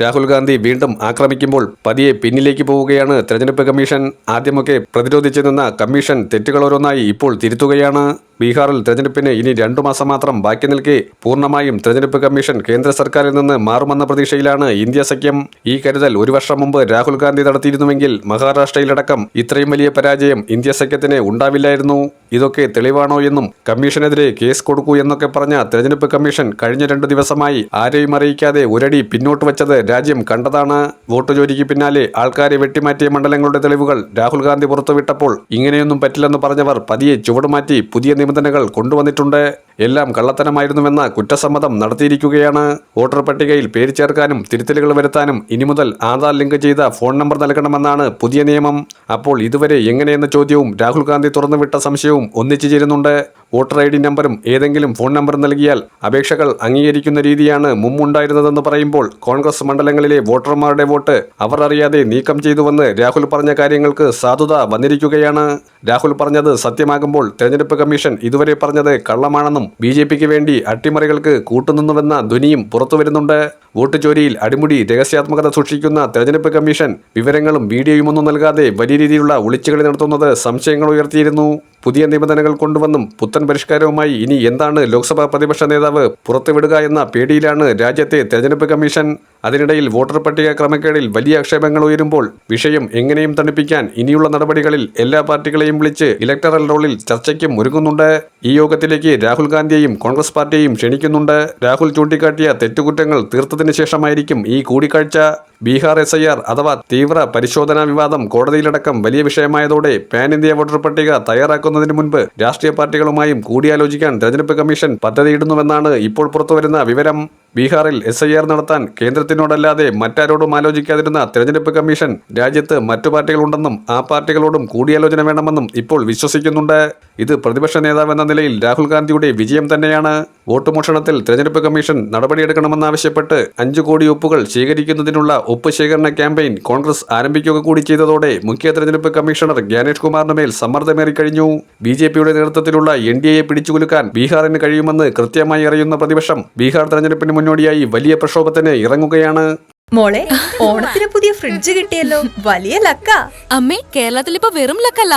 രാഹുൽ ഗാന്ധി വീണ്ടും ആക്രമിക്കുമ്പോൾ പതിയെ പിന്നിലേക്ക് പോവുകയാണ് തെരഞ്ഞെടുപ്പ് കമ്മീഷൻ. ആദ്യമൊക്കെ പ്രതിരോധിച്ചു നിന്ന കമ്മീഷൻ തെറ്റുകളോരോന്നായി ഇപ്പോൾ തിരുത്തുകയാണ്. ബീഹാറിൽ തെരഞ്ഞെടുപ്പിന് ഇനി രണ്ടു മാസം മാത്രം ബാക്കി നിൽക്കെ പൂർണമായും തെരഞ്ഞെടുപ്പ് കമ്മീഷൻ കേന്ദ്ര സർക്കാരിൽ നിന്ന് മാറുമെന്ന പ്രതീക്ഷയിലാണ് ഇന്ത്യ സഖ്യം. ഈ കരുതൽ ഒരു വർഷം മുമ്പ് രാഹുൽ ഗാന്ധി നടത്തിയിരുന്നുവെങ്കിൽ മഹാരാഷ്ട്രയിലടക്കം ഇത്രയും വലിയ പരാജയം ഇന്ത്യ സഖ്യത്തിന് ഉണ്ടാവില്ലായിരുന്നു. ഇതൊക്കെ തെളിവാണോ എന്നും കമ്മീഷനെതിരെ കേസ് കൊടുക്കൂ എന്നൊക്കെ പറഞ്ഞ തെരഞ്ഞെടുപ്പ് കമ്മീഷൻ കഴിഞ്ഞ രണ്ടു ദിവസമായി ആരെയും അറിയിക്കാതെ ഒരടി പിന്നോട്ട് വച്ചത് രാജ്യം കണ്ടതാണ് വോട്ട് ജോലിക്ക് പിന്നാലെ ആൾക്കാരെ വെട്ടിമാറ്റിയ മണ്ഡലങ്ങളുടെ തെളിവുകൾ രാഹുൽ ഗാന്ധി പുറത്തുവിട്ടപ്പോൾ ഇങ്ങനെയൊന്നും പറ്റില്ലെന്ന് പറഞ്ഞവർ പതിയെ ചുവടുമാറ്റി പുതിയ നിബന്ധനകൾ കൊണ്ടുവന്നിട്ടുണ്ട്. എല്ലാം കള്ളത്തനമായിരുന്നുവെന്ന കുറ്റസമ്മതം നടത്തിയിരിക്കുകയാണ്. വോട്ടർ പട്ടികയിൽ പേര് ചേർക്കാനും തിരുത്തലുകൾ വരുത്താനും ഇനി മുതൽ ആധാർ ലിങ്ക് ചെയ്ത ഫോൺ നമ്പർ നൽകണമെന്നാണ് പുതിയ നിയമം. അപ്പോൾ ഇതുവരെ എങ്ങനെയെന്ന ചോദ്യവും രാഹുൽ ഗാന്ധി തുറന്നുവിട്ട സംശയവും ഒന്നിച്ചു ചേരുന്നുണ്ട്. വോട്ടർ ഐ ഡി നമ്പറും ഏതെങ്കിലും ഫോൺ നമ്പർ നൽകിയാൽ അപേക്ഷകൾ അംഗീകരിക്കുന്ന രീതിയാണ് മുമ്പുണ്ടായിരുന്നതെന്ന് പറയുമ്പോൾ കോൺഗ്രസ് മണ്ഡലങ്ങളിലെ വോട്ടർമാരുടെ വോട്ട് അവർ അറിയാതെ നീക്കം ചെയ്തുവെന്ന് രാഹുൽ പറഞ്ഞ കാര്യങ്ങൾക്ക് സാധുത വന്നിരിക്കുകയാണ്. രാഹുൽ പറഞ്ഞത് സത്യമാകുമ്പോൾ തെരഞ്ഞെടുപ്പ് കമ്മീഷൻ ഇതുവരെ പറഞ്ഞത് കള്ളമാണെന്നും ബി ജെ പിക്ക് വേണ്ടി അട്ടിമറികൾക്ക് കൂട്ടുനിന്നുവെന്ന ധ്വനിയും പുറത്തുവരുന്നുണ്ട് വോട്ട് ചോരിയിൽ അടിമുടി രഹസ്യാത്മകത സൂക്ഷിക്കുന്ന തെരഞ്ഞെടുപ്പ് കമ്മീഷൻ വിവരങ്ങളും വീഡിയോയുമൊന്നും നൽകാതെ വലിയ രീതിയിലുള്ള ഒളിച്ചുകളി നടത്തുന്നത് സംശയങ്ങൾ ഉയർത്തിയിരുന്നു. പുതിയ നിബന്ധനകൾ കൊണ്ടുവന്നും പുത്തൻ പരിഷ്കാരവുമായി ഇനി എന്താണ് ലോക്സഭാ പ്രതിപക്ഷ നേതാവ് പുറത്തുവിടുക എന്ന പേടിയിലാണ് രാജ്യത്തെ തെരഞ്ഞെടുപ്പ് കമ്മീഷൻ. അതിനിടയിൽ വോട്ടർ പട്ടിക ക്രമക്കേടിൽ വലിയ ആക്ഷേപങ്ങൾ ഉയരുമ്പോൾ വിഷയം എങ്ങനെയും തണുപ്പിക്കാൻ ഇനിയുള്ള നടപടികളിൽ എല്ലാ പാർട്ടികളെയും വിളിച്ച് ഇലക്ടറൽ റോളിൽ ചർച്ചയ്ക്കും ഒരുങ്ങുന്നുണ്ട്. ഈ യോഗത്തിലേക്ക് രാഹുൽ ഗാന്ധിയെയും കോൺഗ്രസ് പാർട്ടിയെയും ക്ഷണിക്കുന്നുണ്ട്. രാഹുൽ ചൂണ്ടിക്കാട്ടിയ തെറ്റുകുറ്റങ്ങൾ തീർത്തതിനു ശേഷമായിരിക്കും ഈ കൂടിക്കാഴ്ച. ബീഹാർ എസ് ഐ ആർ അഥവാ തീവ്ര പരിശോധനാ വിവാദം കോടതിയിലടക്കം വലിയ വിഷയമായതോടെ പാൻ ഇന്ത്യ വോട്ടർ പട്ടിക തയ്യാറാക്കുന്നതിന് മുൻപ് രാഷ്ട്രീയ പാർട്ടികളുമായും കൂടിയാലോചിക്കാൻ തെരഞ്ഞെടുപ്പ് കമ്മീഷൻ പദ്ധതിയിടുന്നുവെന്നാണ് ഇപ്പോൾ പുറത്തുവരുന്ന വിവരം. ബീഹാറിൽ എസ് ഐ ആർ നടത്താൻ കേന്ദ്രത്തിനോടല്ലാതെ മറ്റാരോടും ആലോചിക്കാതിരുന്ന തെരഞ്ഞെടുപ്പ് കമ്മീഷൻ രാജ്യത്ത് മറ്റു പാർട്ടികളുണ്ടെന്നും ആ പാർട്ടികളോടും കൂടിയാലോചന വേണമെന്നും ഇപ്പോൾ വിശ്വസിക്കുന്നുണ്ട്. ഇത് പ്രതിപക്ഷ നേതാവെന്ന നിലയിൽ രാഹുൽ ഗാന്ധിയുടെ വിജയം തന്നെയാണ്. വോട്ട് മോഷണത്തിൽ തെരഞ്ഞെടുപ്പ് കമ്മീഷൻ നടപടിയെടുക്കണമെന്നാവശ്യപ്പെട്ട് അഞ്ചു കോടി ഒപ്പുകൾ ശേഖരിക്കുന്നതിനുള്ള ഒപ്പ് ശേഖരണ ക്യാമ്പയിൻ കോൺഗ്രസ് ആരംഭിക്കുക കൂടി ചെയ്തതോടെ മുഖ്യ തെരഞ്ഞെടുപ്പ് കമ്മീഷണർ ജ്ഞാനേഷ് കുമാറിന് മേൽ സമ്മർദ്ദമേറിക്കഴിഞ്ഞു ബി ജെ പിയുടെ നേതൃത്വത്തിലുള്ള എൻ ഡി എയെ പിടിച്ചുകുലുക്കാൻ ബീഹാറിന് കഴിയുമെന്ന് കൃത്യമായി അറിയുന്ന പ്രതിപക്ഷം ബീഹാർ തെരഞ്ഞെടുപ്പിന് മുന്നോടിയായി വലിയ പ്രക്ഷോഭത്തിന് ഇറങ്ങുകയാണ്. മോളെ ഓണത്തിന് പുതിയ ഫ്രിഡ്ജ് കിട്ടിയല്ലോ. വലിയ ലക്ക. അമ്മേ കേരളത്തിൽ ഇപ്പൊ വെറും ലക്കല്ല.